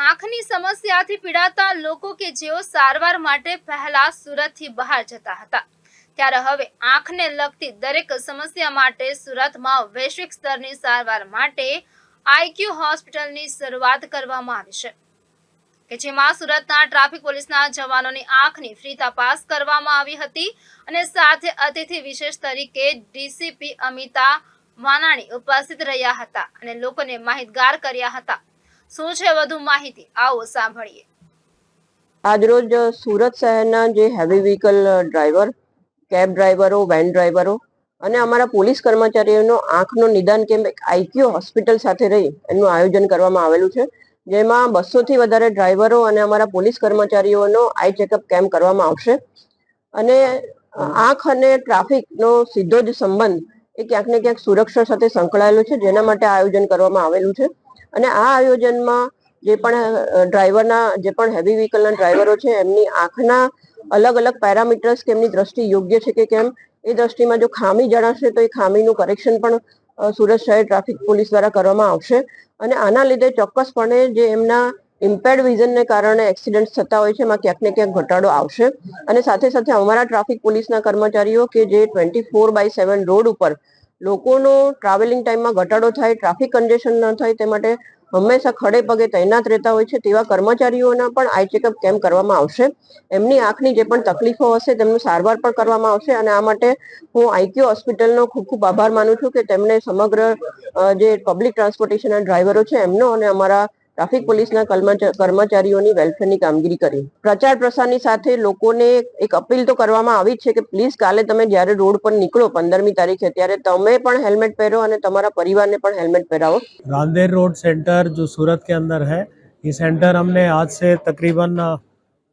આંખની સમસ્યાથી પીડાતા લોકો કે જેઓ સારવાર માટે પહેલા સુરતથી બહાર જતા હતા. ત્યારે હવે આંખને લગતી દરેક સમસ્યા માટે સુરતમાં વૈશ્વિક સ્તરની સારવાર માટે આઈક્યુ હોસ્પિટલની શરૂઆત કરવામાં આવી છે. કે જેમાં સુરતના ટ્રાફિક પોલીસના જવાનોની આંખની ફ્રી તપાસ કરવામાં આવી હતી અને સાથે અતિથિ વિશેષ તરીકે ડીસીપી અમિતા વાનાણી ઉપસ્થિત રહ્યા હતા અને લોકોને માહિતગાર કર્યા હતા. શું છે વધુ માહિતી? આવો સાંભળીએ. આજરોજ સુરત શહેરના જે હેવી વ્હીકલ ડ્રાઈવર કેબ ડ્રાઈવરો વેન ડ્રાઈવરો અને અમારા પોલીસ કર્મચારીઓનો આંખનો નિદાન કેમ્પ એક આઈક્યુ હોસ્પિટલ સાથે રહી એનું આયોજન કરવામાં આવેલું છે. જેમાં બસોથી વધારે ડ્રાઈવરો અને અમારા પોલીસ કર્મચારીઓનો આઈ ચેકઅપ કેમ્પ કરવામાં આવશે. અને આંખ અને ટ્રાફિકનો સીધો જ સંબંધ એ ક્યાંક ને ક્યાંક સુરક્ષા સાથે સંકળાયેલો છે, જેના માટે આયોજન કરવામાં આવેલું છે. અને આ આયોજનમાં જે પણ ડ્રાઈવરના જે પણ હેવી વ્હીકલના ડ્રાઈવરો છે, એમની આંખના અલગ અલગ પેરામીટર્સ કે એમની દ્રષ્ટિ યોગ્ય છે કે કેમ, એ દ્રષ્ટિમાં જો ખામી જણાશે તો એ ખામીનું કરેક્શન પણ સુરત શહેર ટ્રાફિક પોલીસ દ્વારા કરવામાં આવશે. અને આના લીધે ચોક્કસપણે જે એમના ઇમ્પેર્ડ વિઝનને કારણે એક્સિડન્ટ થતા હોય છે, એમાં ક્યાંક ને ક્યાંક ઘટાડો આવશે. અને સાથે સાથે અમારા ટ્રાફિક પોલીસના કર્મચારીઓ કે જે twenty four by seven road ઉપર લોકોનો ટ્રાવેલિંગ ટાઈમમાં ઘટાડો થાય ટ્રાફિક કન્જેશન ન થાય, તે માટે હંમેશા ખડે પગે તૈનાત રહેતા હોય છે, તેવા કર્મચારીઓના પણ આઈ ચેકઅપ કેમ્પ કરવામાં આવશે? એમની આંખની જે પણ તકલીફો હશે, તેમનું સારવાર પણ કરવામાં આવશે અને આ માટે હું આઈક્યુ હોસ્પિટલનો ખૂબ ખૂબ આભાર માનું છું કે તેમણે સમગ્ર જે પબ્લિક ટ્રાન્સપોર્ટેશનના ડ્રાઈવરો છે, એમનો અને અમારા ટ્રાફિક પોલીસના કર્મચા- કર્મચારીઓની વેલફેરની કામગીરી કરી પ્રચાર પ્રસારની સાથે લોકોને એક અપીલ તો કરવામાં આવી જ છે કે પ્લીઝ કાલે તમે જ્યારે રોડ પર નીકળો પંદરમી तारीखे ત્યારે તમે પણ હેલ્મેટ પહેરો અને તમારા પરિવારને પણ હેલ્મેટ પહેરાવો रांदेर रोड सेंटर जो सूरत के अंदर है ये सेंटर हमने आज से तकरीबन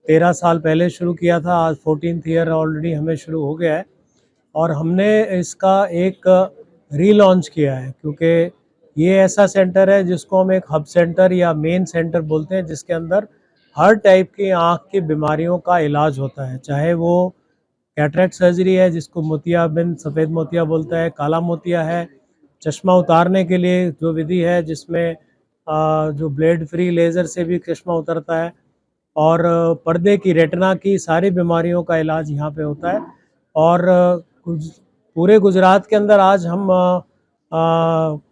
तेरह साल पहले शुरू किया था आज फोर्टीन ईयर ऑलरेडी हमें शुरू हो गया है और हमने इसका एक रीलॉन्च किया है क्योंकि ये ऐसा सेंटर है जिसको हम एक हब सेंटर या मेन सेंटर बोलते हैं, जिसके अंदर हर टाइप की आँख की बीमारियों का इलाज होता है। चाहे वो कैटरेक्ट सर्जरी है, जिसको मोतिया मोतियाबिंद सफ़ेद मोतिया बोलता है, काला मोतिया है, चश्मा उतारने के लिए जो विधि है, जिसमें जो ब्लेड फ्री लेज़र से भी चश्मा उतरता है, और पर्दे की रेटना की सारी बीमारियों का इलाज यहाँ पे होता है। और पूरे गुजरात के अंदर आज हम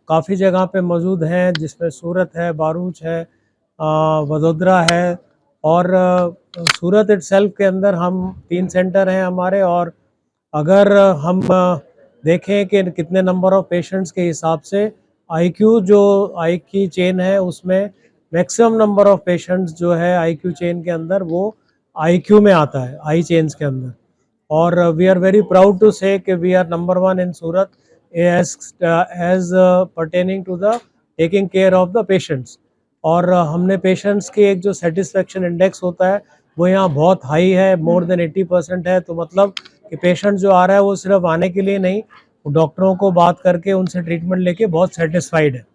काफ़ी जगह पे मौजूद हैं, जिसमें सूरत है, बारूच है वडोदरा है और सूरत इटसेल्फ के अंदर हम तीन सेंटर हैं हमारे और अगर हम देखें कि कितने नंबर ऑफ़ पेशेंट्स के हिसाब से आईक्यू जो आई की चेन है उसमें मैक्सिमम नंबर ऑफ़ पेशेंट्स जो है आईक्यू चेन के अंदर वो आईक्यू में आता है आई चेन्स के अंदर और we are very proud to say we are number one in Surat as as pertaining to the taking care of the patients और uh, हमने पेशेंट्स की एक जो सेटिस्फेक्शन इंडेक्स होता है वो यहाँ बहुत हाई है मोर देन 80 परसेंट है। तो मतलब कि पेशेंट जो आ रहा है वो सिर्फ़ आने के लिए नहीं डॉक्टरों को बात करके उनसे ट्रीटमेंट लेके बहुत सेटिस्फाइड है।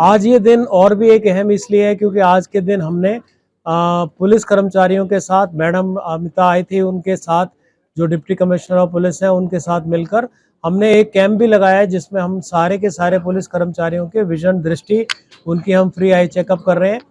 आज ये दिन और भी एक अहम इसलिए है क्योंकि आज के दिन हमने अ, पुलिस कर्मचारियों के साथ मैडम अमिता आई थी उनके साथ जो डिप्टी कमिश्नर ऑफ़ पुलिस हैं उनके साथ मिलकर हमने एक कैंप भी लगाया है जिसमें हम सारे के सारे पुलिस कर्मचारियों के विजन दृष्टि उनकी हम फ्री आई चेकअप कर रहे हैं